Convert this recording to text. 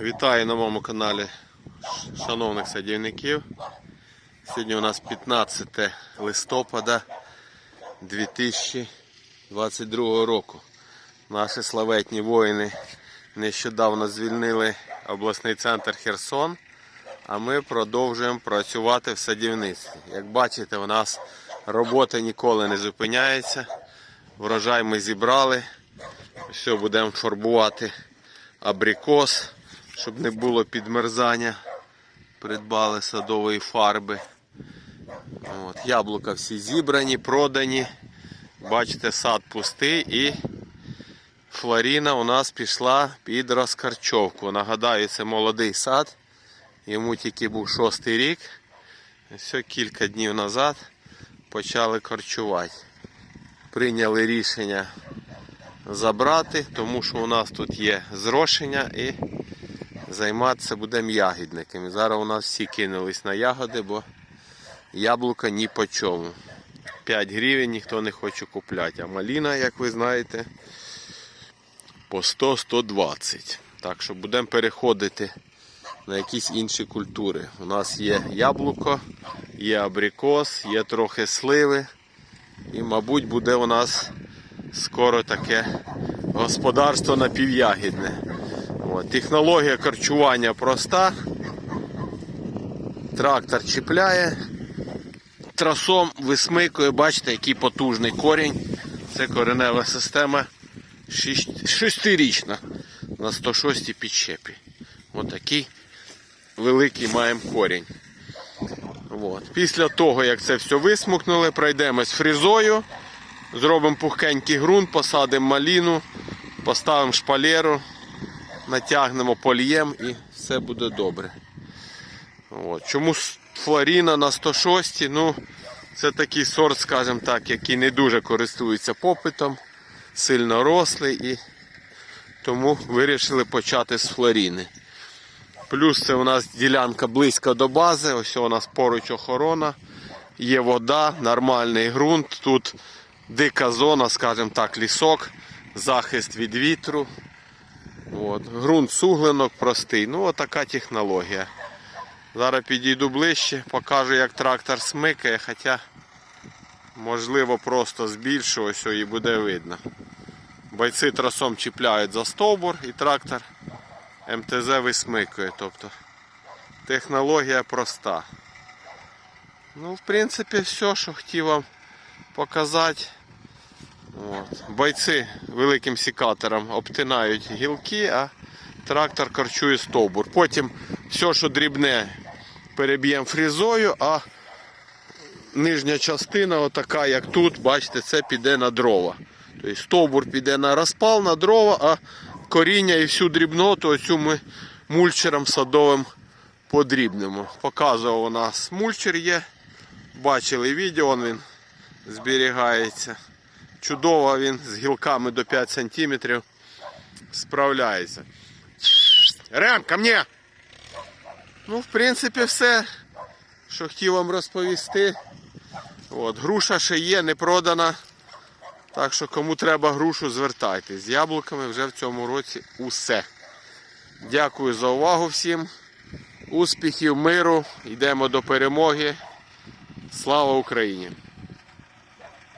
Вітаю на моєму каналі шановних садівників. Сьогодні у нас 15 листопада 2022 року. Наші славетні воїни нещодавно звільнили обласний центр Херсон, а ми продовжуємо працювати в садівництві. Як бачите, у нас робота ніколи не зупиняється. Врожай ми зібрали. Все, будемо фарбувати абрикос, щоб не було підмерзання. Придбали садової фарби. От, яблука всі зібрані, продані. Бачите, сад пустий і Флоріна у нас пішла під розкарчовку. Нагадаю, це молодий сад. Йому тільки був шостий рік. Все кілька днів назад почали корчувати. Прийняли рішення забрати, тому що у нас тут є зрошення і займатися будемо ягідниками. Зараз у нас всі кинулись на ягоди, бо яблука ні по чому. 5 гривень ніхто не хоче купляти. А маліна, як ви знаєте, по 100-120. Так що будемо переходити на якісь інші культури. У нас є яблуко, є абрикос, є трохи сливи. І, мабуть, буде у нас скоро таке господарство напівягідне. От. Технологія харчування проста. Трактор чіпляє, трасом висмикує, бачите, який потужний корінь. Це коренева система шестирічна на 106 підщепі. Отакий великий маємо корінь. От. Після того, як це все висмукнули, пройдемось фрізою, зробимо пухкенький ґрунт, посадимо маліну, поставимо шпалеру, натягнемо польєм і все буде добре. От. Чому Флоріна на 106? Ну, це такий сорт, скажімо так, який не дуже користується попитом, сильно рослий і тому вирішили почати з Флоріни. Плюс це у нас ділянка близько до бази, ось у нас поруч охорона, є вода, нормальний ґрунт, тут дика зона, скажімо так, лісок, захист від вітру. От. Ґрунт суглинок простий. Ну, отака технологія. Зараз підійду ближче, покажу, як трактор смикає, хоча можливо просто збільшу, ось і буде видно. Бойці тросом чіпляють за стовбур і трактор МТЗ висмикує. Тобто технологія проста. Ну, в принципі, все, що хотів вам показати. От. Бойці великим сікатором обтинають гілки, а трактор корчує стовбур. Потім все, що дрібне, переб'ємо фрізою, а нижня частина, отака, як тут, бачите, це піде на дрова. Тобто стовбур піде на розпал, на дрова, а коріння і всю дрібноту оцю ми мульчером садовим подрібнемо. Показував у нас мульчер є. Бачили відео, він зберігається. Чудово він з гілками до 5 см справляється. Рем, ко мне! Ну, в принципі, все, що хотів вам розповісти. От, груша ще є, не продана. Так що кому треба грушу, звертайтесь. З яблуками вже в цьому році усе. Дякую за увагу всім. Успіхів, миру. Йдемо до перемоги. Слава Україні!